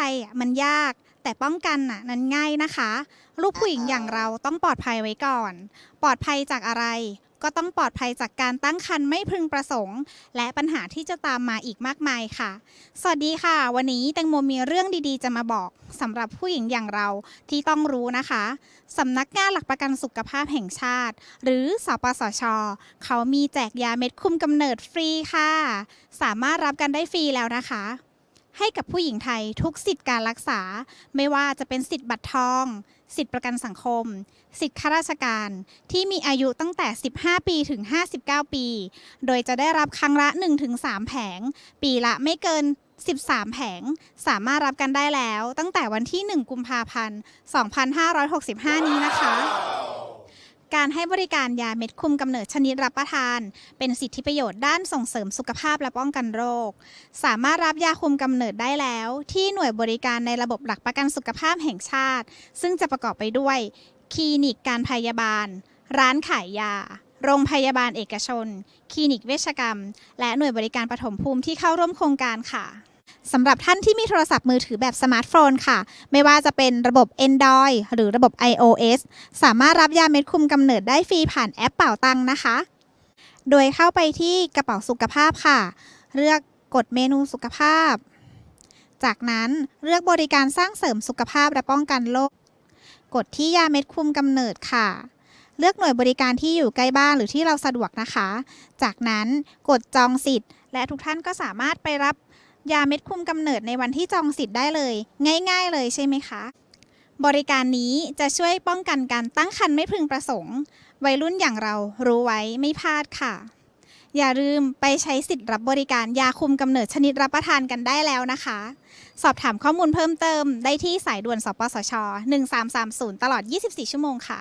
ใจอะมันยาก แต่ป้องกันน่ะนั้นง่ายนะคะ ลูกผู้หญิงอย่างเราต้องปลอดภัยไว้ก่อน ปลอดภัยจากอะไร ก็ต้องปลอดภัยจากการตั้งครรภ์ไม่พึงประสงค์ และปัญหาที่จะตามมาอีกมากมายค่ะ สวัสดีค่ะ วันนี้แตงโมมีเรื่องดีๆ จะมาบอกสำหรับผู้หญิงอย่างเราที่ต้องรู้นะคะสำนักงานหลักประกันสุขภาพแห่งชาติ หรือสปสช เขามีแจกยาเม็ดคุมกำเนิดฟรีค่ะ สามารถรับกันได้ฟรีแล้วนะคะ ให้กับผู้หญิงไทยทุกสิทธิการรักษา ไม่ว่าจะเป็นสิทธิบัตรทอง สิทธิประกันสังคม สิทธิข้าราชการ ที่มีอายุตั้งแต่ 15 ปีถึง 59 ปี โดยจะได้รับครั้งละ 1-3 แผง ปีละไม่เกิน 13 แผง สามารถรับกันได้แล้ว ตั้งแต่วันที่ 1 กุมภาพันธ์ 2565 นี้นะคะ การให้บริการยาเม็ดคุมกำเนิดชนิดรับประทาน เป็นสิทธิประโยชน์ด้านส่งเสริมสุขภาพและป้องกันโรค สามารถรับยาคุมกำเนิดได้แล้ว ที่หน่วยบริการในระบบหลักประกันสุขภาพแห่งชาติ ซึ่งจะประกอบไปด้วย คลินิกการพยาบาล ร้านขายยา โรงพยาบาลเอกชน คลินิกเวชกรรม และหน่วยบริการปฐมภูมิที่เข้าร่วมโครงการค่ะ สำหรับท่านที่มีโทรศัพท์มือถือแบบสมาร์ทโฟนค่ะ ไม่ว่าจะเป็นระบบ Android หรือระบบ iOS สามารถรับยาเม็ดคุมกำเนิดได้ฟรีผ่านแอปเป่าตังนะคะ โดยเข้าไปที่กระเป๋าสุขภาพค่ะ เลือกกดเมนูสุขภาพ จากนั้นเลือกบริการสร้างเสริมสุขภาพและป้องกันโรคกดที่ยาเม็ดคุมกำเนิดค่ะ เลือกหน่วยบริการที่อยู่ใกล้บ้านหรือที่เราสะดวกนะคะ จากนั้นกดจองสิทธิ์ และทุกท่านก็สามารถไปรับ ยาเม็ดคุมกำเนิดในวันที่จองสิทธิ์ได้เลย ง่าย ๆ เลยใช่ไหมคะ บริการนี้จะช่วยป้องกันการตั้งครรภ์ไม่พึงประสงค์ วัยรุ่นอย่างเรารู้ไว้ไม่พลาดค่ะ อย่าลืมไปใช้สิทธิ์รับบริการยาคุมกำเนิดชนิดรับประทานกันได้แล้วนะคะ สอบถามข้อมูลเพิ่มเติมได้ที่สายด่วนสปสช 1330 ตลอด 24 ชั่วโมงค่ะ